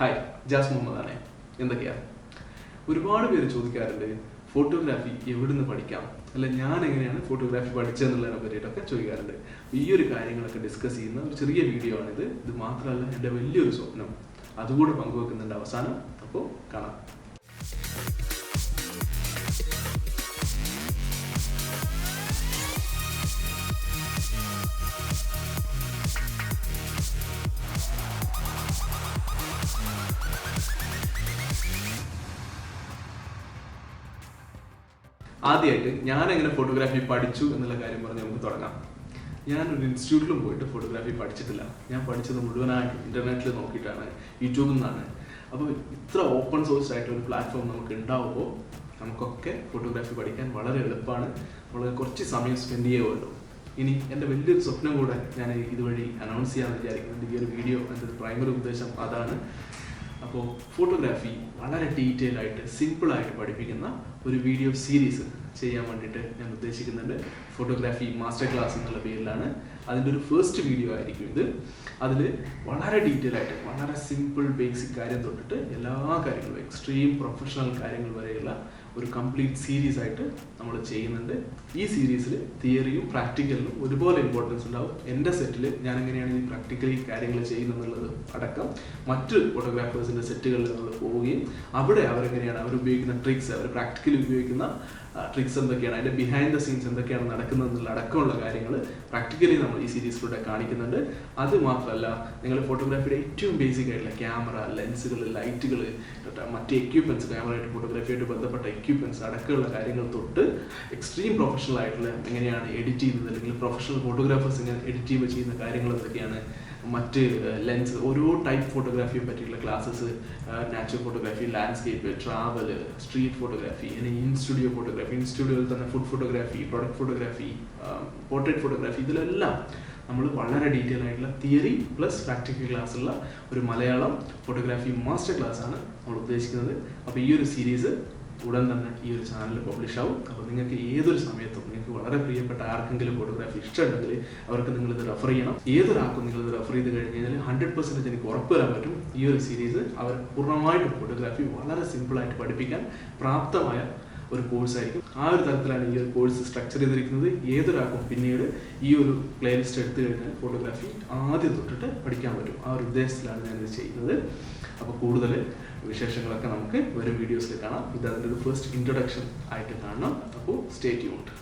Hi jazz Muhammad ആണ് എന്തൊക്കെയാ? ഒരുപാട് പേര് ചോദിക്കാറുണ്ട് ഫോട്ടോഗ്രാഫി എവിടുന്ന് പഠിക്കാം? അല്ല ഞാൻ എങ്ങനെയാണ് ഫോട്ടോഗ്രാഫി പഠിച്ചതെന്നുള്ളതിനെ പറ്റിയിട്ടൊക്കെ ചോദിക്കാറുണ്ട്. ഈ ഒരു കാര്യങ്ങളൊക്കെ ഡിസ്കസ് ചെയ്യുന്ന ഒരു ചെറിയ വീഡിയോ ആണിത്. ഇത് മാത്രമല്ല എന്റെ വലിയൊരു സ്വപ്നം. അതുകൂടെ പങ്കുവെക്കുന്നുണ്ട് അവസാനം. അപ്പോൾ കാണാം. ആദ്യമായിട്ട് ഞാൻ എങ്ങനെ ഫോട്ടോഗ്രാഫി പഠിച്ചു എന്നുള്ള കാര്യം പറഞ്ഞ് നമുക്ക് തുടങ്ങാം. ഞാൻ ഒരു ഇൻസ്റ്റിറ്റ്യൂട്ടിലും പോയിട്ട് ഫോട്ടോഗ്രാഫി പഠിച്ചിട്ടില്ല. ഞാൻ പഠിച്ചത് മുഴുവനായിട്ട് ഇന്റർനെറ്റിൽ നോക്കിയിട്ടാണ് യൂട്യൂബിൽ നിന്നാണ്. അപ്പോൾ ഇത്ര ഓപ്പൺ സോഴ്സ് ആയിട്ട് ഒരു പ്ലാറ്റ്ഫോം നമുക്ക് ഉണ്ടാവുമ്പോൾ നമുക്കൊക്കെ ഫോട്ടോഗ്രാഫി പഠിക്കാൻ വളരെ എളുപ്പമാണ് നമ്മൾ കുറച്ച് സമയം സ്പെൻഡ് ചെയ്യുമല്ലോ ഇനി എന്റെ വലിയൊരു സ്വപ്നം കൂടെ ഞാൻ ഇതുവഴി അനൗൺസ് ചെയ്യാൻ വിചാരിക്കുന്നുണ്ട്. ഈ ഒരു വീഡിയോ എന്റെ പ്രൈമറി ഉദ്ദേശം അതാണ്. അപ്പോൾ ഫോട്ടോഗ്രാഫി വളരെ ഡീറ്റെയിൽ ആയിട്ട് സിമ്പിളായിട്ട് പഠിപ്പിക്കുന്ന ഒരു വീഡിയോ സീരീസ് ചെയ്യാൻ വേണ്ടിയിട്ട് ഞാൻ ഉദ്ദേശിക്കുന്നുണ്ട്. ഫോട്ടോഗ്രാഫി മാസ്റ്റർ ക്ലാസ് എന്നുള്ള പേരിലാണ്. അതിന്റെ ഒരു ഫസ്റ്റ് വീഡിയോ ആയിരിക്കും ഇത്. അതിൽ വളരെ ഡീറ്റെയിൽ ആയിട്ട് വളരെ സിമ്പിൾ ബേസിക് കാര്യം തൊട്ടിട്ട് എല്ലാ കാര്യങ്ങളും എക്സ്ട്രീം പ്രൊഫഷണൽ കാര്യങ്ങൾ വരെയുള്ള ഒരു കംപ്ലീറ്റ് സീരീസ് ആയിട്ട് നമ്മൾ ചെയ്യുന്നുണ്ട്. ഈ സീരീസിൽ തിയറിയും പ്രാക്ടിക്കലും ഒരുപോലെ ഇമ്പോർട്ടൻസ് ഉണ്ടാവും. എന്റെ സെറ്റിൽ ഞാൻ എങ്ങനെയാണ് ഈ പ്രാക്ടിക്കലി കാര്യങ്ങൾ ചെയ്യുന്നത് അടക്കം മറ്റ് ഫോട്ടോഗ്രാഫേഴ്സിന്റെ സെറ്റുകളിൽ നമ്മൾ പോവുകയും അവിടെ അവരെങ്ങനെയാണ് അവർ ഉപയോഗിക്കുന്ന ട്രിക്സ് അവർ പ്രാക്ടിക്കലി ഉപയോഗിക്കുന്ന ട്രിക്സ് എന്തൊക്കെയാണ് അതിന്റെ ബിഹൈൻഡ് ദ സീൻസ് എന്തൊക്കെയാണ് നടക്കുന്നത് എന്നുള്ള അടക്കമുള്ള കാര്യങ്ങൾ പ്രാക്ടിക്കലി നമ്മൾ ഈ സീരീസിലൂടെ കാണിക്കുന്നുണ്ട്. അത് മാത്രമല്ല നിങ്ങൾ ഫോട്ടോഗ്രാഫിയുടെ ഏറ്റവും ബേസിക് ആയിട്ടുള്ള ക്യാമറ ലെൻസുകൾ ലൈറ്റുകൾ മറ്റ് എക്യുപ്മെന്റ്സ് ക്യാമറയായിട്ട് ഫോട്ടോഗ്രാഫിയായിട്ട് ബന്ധപ്പെട്ട എക്യുപ്മെന്റ്സ് അടക്കമുള്ള കാര്യങ്ങൾ തൊട്ട് എക്സ്ട്രീം പ്രൊഫഷണൽ ആയിട്ടുള്ള എങ്ങനെയാണ് എഡിറ്റ് ചെയ്യുന്നത് അല്ലെങ്കിൽ പ്രൊഫഷണൽ ഫോട്ടോഗ്രാഫേഴ്സ് എങ്ങനെ എഡിറ്റ് ചെയ്യുമ്പോൾ ചെയ്യുന്ന കാര്യങ്ങൾ എന്തൊക്കെയാണ് മറ്റ് ലെൻസ് ഓരോ ടൈപ്പ് ഫോട്ടോഗ്രാഫിയെ പറ്റിയുള്ള classes natural photography landscape travel street photography അല്ലെങ്കിൽ ഇൻ സ്റ്റുഡിയോ ഫോട്ടോഗ്രാഫി ഇൻ സ്റ്റുഡിയോയിൽ തന്നെ food photography product photography portrait photography ഇതിലെല്ലാം നമ്മൾ വളരെ ഡീറ്റെയിൽ ആയിട്ടുള്ള തിയറി പ്ലസ് പ്രാക്ടിക്കൽ ക്ലാസ്സുള്ള ഒരു മലയാളം ഫോട്ടോഗ്രാഫി മാസ്റ്റർ ക്ലാസ് ആണ് നമ്മൾ ഉദ്ദേശിക്കുന്നത്. അപ്പോൾ ഈ ഒരു സീരീസ് ഉടൻ തന്നെ ഈ ഒരു ചാനൽ പബ്ലിഷ് ആവും. അപ്പോൾ നിങ്ങൾക്ക് ഏതൊരു സമയത്തും നിങ്ങൾക്ക് വളരെ പ്രിയപ്പെട്ട ആർക്കെങ്കിലും ഫോട്ടോഗ്രാഫി ഇഷ്ടമുണ്ടെങ്കിൽ അവർക്ക് നിങ്ങൾ ഇത് റെഫർ ചെയ്യണം. ഏതൊരാൾക്കും നിങ്ങൾ ഇത് റെഫർ ചെയ്ത് കഴിഞ്ഞ് കഴിഞ്ഞാൽ ഹൺഡ്രഡ് പെർസെന്റേജ് എനിക്ക് ഉറപ്പ് തരാൻ പറ്റും ഈ ഒരു സീരീസ് അവർ പൂർണമായിട്ടും ഫോട്ടോഗ്രാഫി വളരെ സിമ്പിളായിട്ട് പഠിപ്പിക്കാൻ പ്രാപ്തമായ ഒരു കോഴ്സ് ആയിരിക്കും. ആ ഒരു തരത്തിലാണ് ഈ ഒരു കോഴ്സ് സ്ട്രക്ചർ ചെയ്തിരിക്കുന്നത്. ഏതൊരാൾക്കും പിന്നീട് ഈ ഒരു പ്ലേലിസ്റ്റ് എടുത്തു കഴിഞ്ഞാൽ ഫോട്ടോഗ്രാഫി ആദ്യം തൊട്ടിട്ട് പഠിക്കാൻ പറ്റും. ആ ഒരു ഉദ്ദേശത്തിലാണ് ഞാനിത് ചെയ്യുന്നത്. അപ്പോൾ കൂടുതൽ വിശേഷങ്ങളൊക്കെ നമുക്ക് വരും വീഡിയോസിൽ കാണാം. ഇത് അതിന്റെ ഒരു ഫസ്റ്റ് ഇൻട്രൊഡക്ഷൻ ആയിട്ട് കാണണം. അപ്പോൾ സ്റ്റേ ട്യൂൺഡ്